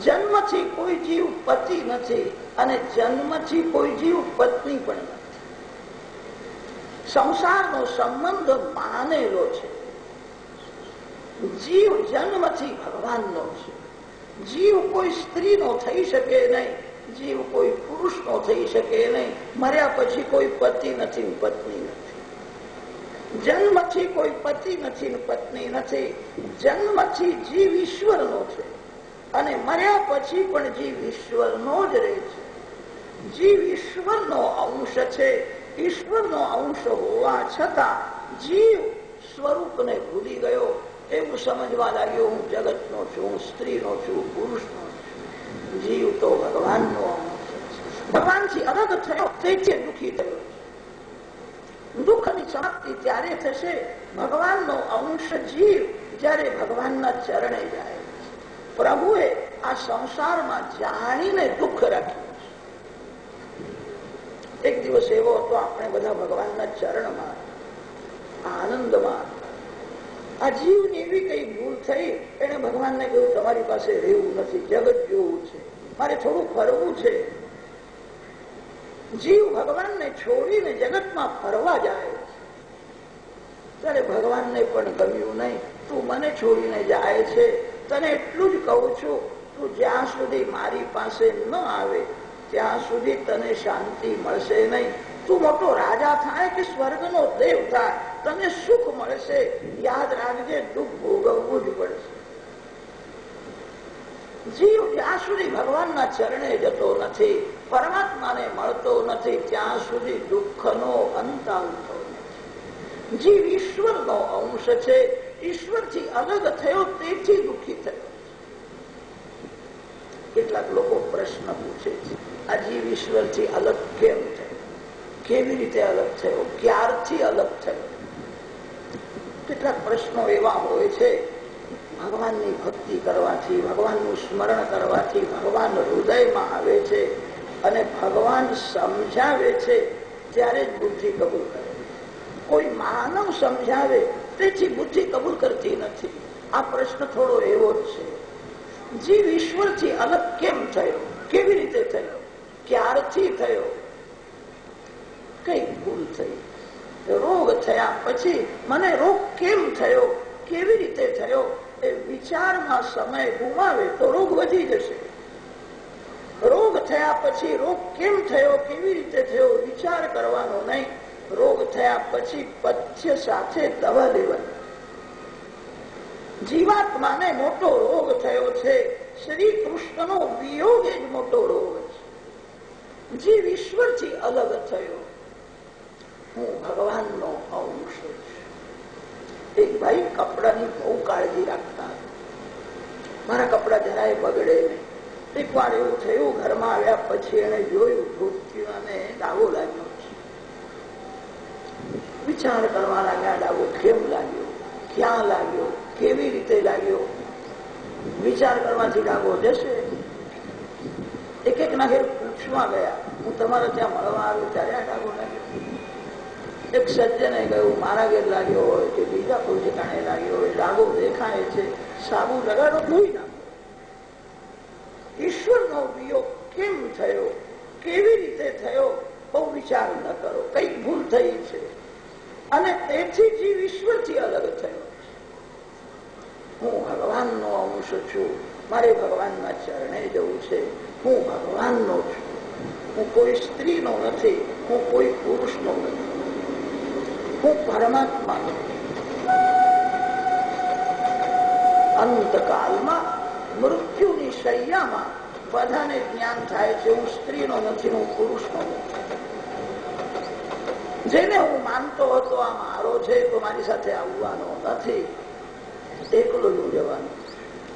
જન્મથી કોઈ જીવ પતિ નથી અને જન્મથી કોઈ જીવ પત્ની પણ નથી. સંસારનો સંબંધ માનેલો છે. જીવ જન્મથી ભગવાનનો છે. જીવ કોઈ સ્ત્રીનો થઈ શકે નહીં, જીવ કોઈ પુરુષનો થઈ શકે નહીં, મર્યા પછી કોઈ પતિ નથી પત્ની નથી. જન્મથી કોઈ પતિ નથી પત્ની નથી, જન્મથી જીવ ઈશ્વરનો છે. અને મર્યા પછી પણ જીવ ઈશ્વરનો જ રહે છે. જીવ ઈશ્વરનો અંશ છે. ઈશ્વરનો અંશ હોવા છતાં જીવ સ્વરૂપને ભૂલી ગયો. એવું સમજવા લાગ્યો, હું જગતનો છું, હું સ્ત્રીનો છું પુરુષનો છું. જીવ તો ભગવાનનો અંશ છે. ભગવાનથી અલગ થયો તેથી દુઃખી થયો. દુઃખની સમાપ્તિ ત્યારે થશે. ભગવાનનો અંશ જીવ જ્યારે ભગવાનના ચરણે જાય. પ્રભુએ આ સંસારમાં જાણીને દુઃખ રાખ્યું એક દિવસ એવો હતો, આપણે બધા ભગવાનના ચરણમાં, આનંદમાં, આ જીવની એવી કઈ ભૂલ થઈ એને ભગવાનને કહ્યું, તમારી પાસે રહેવું નથી, જગત જોવું છે, મારે થોડું ફરવું છે. જીવ ભગવાનને છોડીને જગતમાં ફરવા જાય ત્યારે ભગવાનને પણ ગમ્યું નહીં, તું મને છોડીને જાય છે તને એટલું જ કહું છું, તું જ્યાં સુધી મારી પાસે ન આવે, ત્યાં સુધી તને શાંતિ મળશે નહીં. તું મોટો રાજા થાય કે સ્વર્ગનો દેવ થાય, તને સુખ મળશે. યાદ રાખજે, દુઃખ ભોગવવું જ પડશે. જીવ જ્યાં સુધી ભગવાનના ચરણે જતો નથી, પરમાત્માને મળતો નથી, ત્યાં સુધી દુઃખનો અંત આવતો નથી. જીવ ઈશ્વરનો અંશ છે ઈશ્વરથી અલગ થયો તેથી દુઃખી થયો. કેટલાક લોકો પ્રશ્ન પૂછે છે આ જીવ ઈશ્વરથી અલગ કેમ થયો? કેવી રીતે અલગ થયો? ક્યારથી અલગ થયો? કેટલાક પ્રશ્નો એવા હોય છે, ભગવાનની ભક્તિ કરવાથી, ભગવાનનું સ્મરણ કરવાથી, ભગવાન હૃદયમાં આવે છે અને ભગવાન સમજાવે છે ત્યારે જ બુદ્ધિ કબૂલ કરે કોઈ માનવ સમજાવે તેથી બુદ્ધિ કબૂલ કરતી નથી. આ પ્રશ્ન થોડો એવો છે. જીવ ઈશ્વરથી અલગ કેમ થયો? કેવી રીતે થયો? ક્યારથી થયો? કઈ ભૂલ થઈ? રોગ થયા પછી મને રોગ કેમ થયો? કેવી રીતે થયો? એ વિચારમાં સમય ગુમાવે તો રોગ વધી જશે. રોગ થયા પછી રોગ કેમ થયો? કેવી રીતે થયો? વિચાર કરવાનો નહીં. રોગ થયા પછી પથ્ય સાથે દવા લેવાની. જીવાત્માને મોટો રોગ થયો છે. શ્રી કૃષ્ણનો વિયોગ જ મોટો રોગ છે. જીવ ઈશ્વરથી અલગ થયો. હું ભગવાનનો અંશ છું. એક ભાઈ કપડાની બહુ કાળજી રાખતા મારા કપડા જરાય બગડે નહીં. એક વાર એવું થયું, ઘરમાં આવ્યા પછી એને જોયું ધોતીઓને ડાગો લાગ્યો. વિચાર કરવા લાગ્યા ડાગો કેમ લાગ્યો? ક્યાં લાગ્યો? કેવી રીતે લાગ્યો? વિચાર કરવાથી ડાગો જશે? એક એક ના ઘેર પૂછવા ગયા. હું તમારે ત્યાં મળવા આવ્યો ત્યારે આ ડાગો લાગ્યો. એક સજ્જને કહ્યું, મારા ઘેર લાગ્યો હોય કે બીજા કોઈ ઠેકાણે લાગ્યો હોય. ડાગો દેખાય છે. સાબુ લગાડો, ધોઈ નાખો ઈશ્વરનો વિયોગ કેમ થયો કેવી રીતે થયો બહુ વિચાર ન કરો કઈ ભૂલ થઈ છે અને તેથી જીવ ઈશ્વરથી અલગ થયો હું ભગવાનનો અંશ છું. મારે ભગવાનના ચરણે જવું છે. હું ભગવાનનો છું. હું કોઈ સ્ત્રીનો નથી. હું કોઈ પુરુષનો નથી. હું પરમાત્મા અંતકાલમાં મૃત્યુની શૈયામાં બધાને જ્ઞાન થાય છે. હું સ્ત્રીનો નથી, હું પુરુષનો નથી. જેને હું માનતો હતો, આ મારો છે, તો મારી સાથે આવવાનો નથી. એકલો જ જવાનું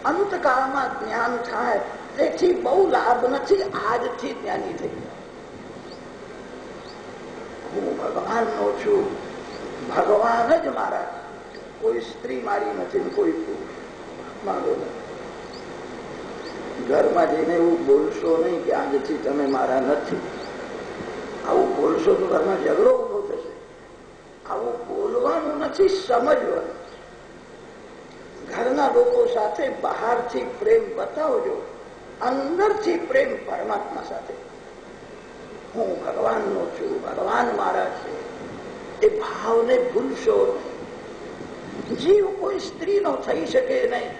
અંતકાળમાં જ્ઞાન થાય, તેથી બહુ લાભ નથી, આજથી જ્ઞાની થઈ ગયા હું ભગવાનનો છું. ભગવાન જ મારા કોઈ સ્ત્રી મારી નથી કોઈ મારો ઘરમાં જઈને એવું બોલશો નહીં કે આજથી તમે મારા નથી. આવું બોલશો તો ઘરમાં ઝઘડો આવું બોલવાનું નથી, સમજવાનું. ઘરના લોકો સાથે બહારથી પ્રેમ બતાવજો, અંદરથી પ્રેમ પરમાત્મા સાથે. હું ભગવાનનો છું, ભગવાન મારા છે. એ ભાવને ભૂલશો જીવ કોઈ સ્ત્રીનો થઈ શકે નહીં,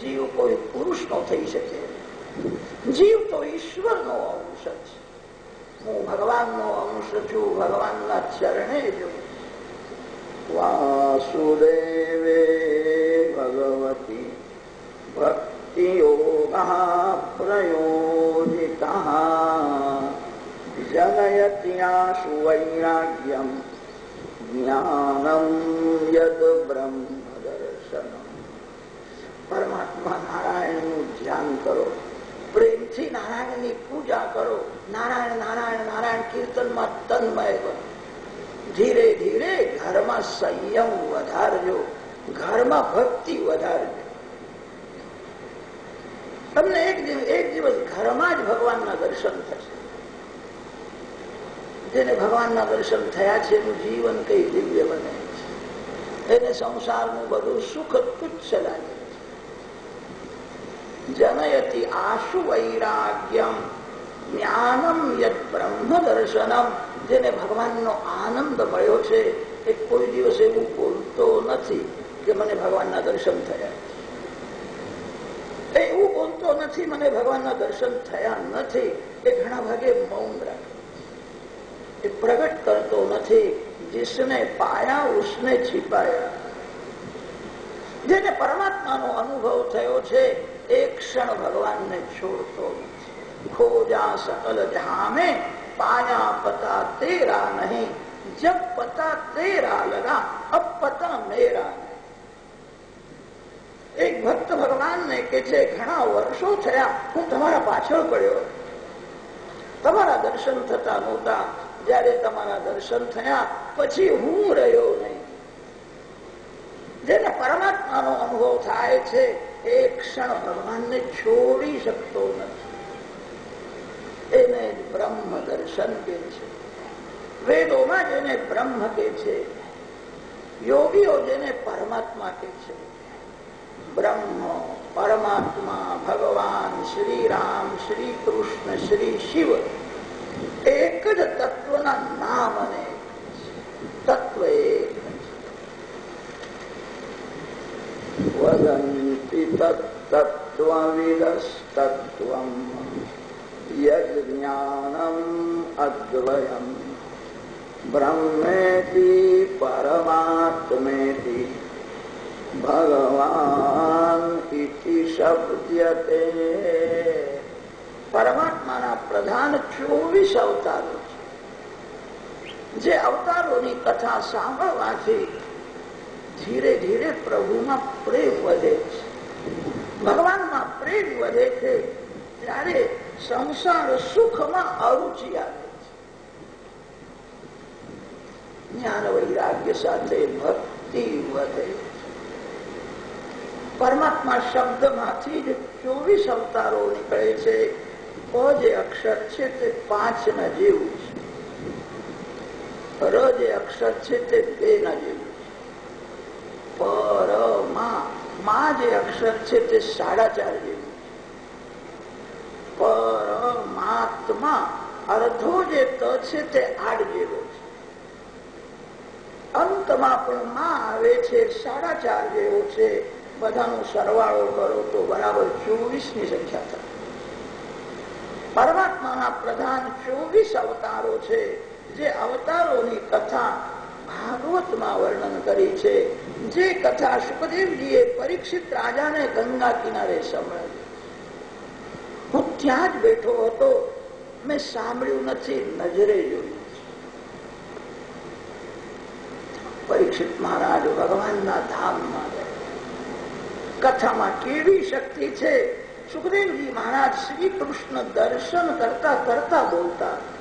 જીવ કોઈ પુરુષનો થઈ શકે જીવ તો ઈશ્વરનો અંશ છે. હું ભગવાનનો અંશ છું, ભગવાનના ચરણે જઉં વાસુદેવે ભગવતી ભક્તિયોગः પ્રયોજિતः જનયત્યાશુ વૈરાગ્યમ જ્ઞાનમ યદ બ્રહ્મ દર્શન પરમાત્મા નારાયણનું ધ્યાન કરો પ્રેમથી નારાયણની પૂજા કરો નારાયણ નારાયણ નારાયણ કીર્તનમાં તન્મય બનો ધીરે ધીરે ઘરમાં સંયમ વધારજો, ઘરમાં ભક્તિ વધારજો. તમને એક એક દિવસ ઘરમાં જ ભગવાનના દર્શન થશે. જેને ભગવાનના દર્શન થયા છે, એનું જીવન કઈ દિવ્ય બને છે. એને સંસારનું બધું સુખ તુચ્છ લાગે જનયતિ આશુ વૈરાગ્યમ, જ્ઞાનમ યદ બ્રહ્મ દર્શનમ. જેને ભગવાનનો આનંદ મળ્યો છે એ કોઈ દિવસ એવું બોલતો નથી કે મને ભગવાનના દર્શન થયા. એવું બોલતો નથી, મને ભગવાનના દર્શન થયા નથી. એ ઘણા ભાગે મૌન રાખે. એ પ્રગટ કરતો નથી, જેસને પાયા, ઉસને છીપાયા. જેને પરમાત્માનો અનુભવ થયો છે, એ ક્ષણ ભગવાનને છોડતો નથી. ખોજા સકલ જામે, પાયા પતા તેરા નહીં. જબ પતા તેરા લગા અબ પતા મેરા એક ભક્ત ભગવાનને કે છે ઘણા વર્ષો થયા હું તમારા પાછળ પડ્યો. તમારા દર્શન થતા નહોતા. જયારે તમારા દર્શન થયા, પછી હું રહ્યો નહીં. જેને પરમાત્માનો અનુભવ થાય છે, એ ક્ષણ ભગવાનને છોડી શકતો નથી. એને બ્રહ્મ દર્શન કે છે. વેદોમાં જેને બ્રહ્મ કે છે, યોગીઓ જેને પરમાત્મા કે છે, બ્રહ્મ, પરમાત્મા, ભગવાન શ્રી રામ શ્રી કૃષ્ણ શ્રી શિવ, એક જ તત્વના નામ અને તત્વ એક વદંતિ તત્ત્વવિદસ્તત્વમ યજ્ઞાનમ અદ્વયમ. બ્રહ્મેતિ, પરમાત્મેતિ, ભગવાન ઇતિ પરમાત્માના પ્રધાન ચોવીસ અવતારો છે. જે અવતારોની કથા સાંભળવાથી ધીરે ધીરે પ્રભુમાં પ્રેમ વધે છે. ભગવાનમાં પ્રેમ વધે છે, ત્યારે સંસાર સુખમાં અરુચિ આવે છે જ્ઞાન વૈરાગ્ય સાથે ભક્તિ વધે પરમાત્મા શબ્દમાંથી જ ચોવીસ અવતારો નીકળે છે. જે અક્ષર છે તે પાંચ ના જેવું છે. ર જે અક્ષર છે તે બે ના જેવું છે. પર મા જે અક્ષર છે તે સાડા ચાર જેવું છે. પરમાત્મા અર્ધો જે ત છે તે આઠ જેવો છે. અંતમાં પણ માં આવે છે, સાડા ચાર જેવો છે. બધાનો સરવાળો કરો તો બરાબર ચોવીસની સંખ્યા થાય. પરમાત્માના પ્રધાન ચોવીસ અવતારો છે, જે અવતારોની કથા ભાગવતમાં વર્ણન કરી છે. જે કથા સુખદેવજીએ પરીક્ષિત રાજાને ગંગા કિનારે સંભળાવી. હું ત્યાં જ બેઠો હતો. મેં સાંભળ્યું નથી, નજરે જોયું. પરીક્ષિત મહારાજ ભગવાનના ધામમાં કથામાં કેવી શક્તિ છે? સુખદેવજી મહારાજ શ્રી કૃષ્ણ દર્શન કરતા કરતા બોલતા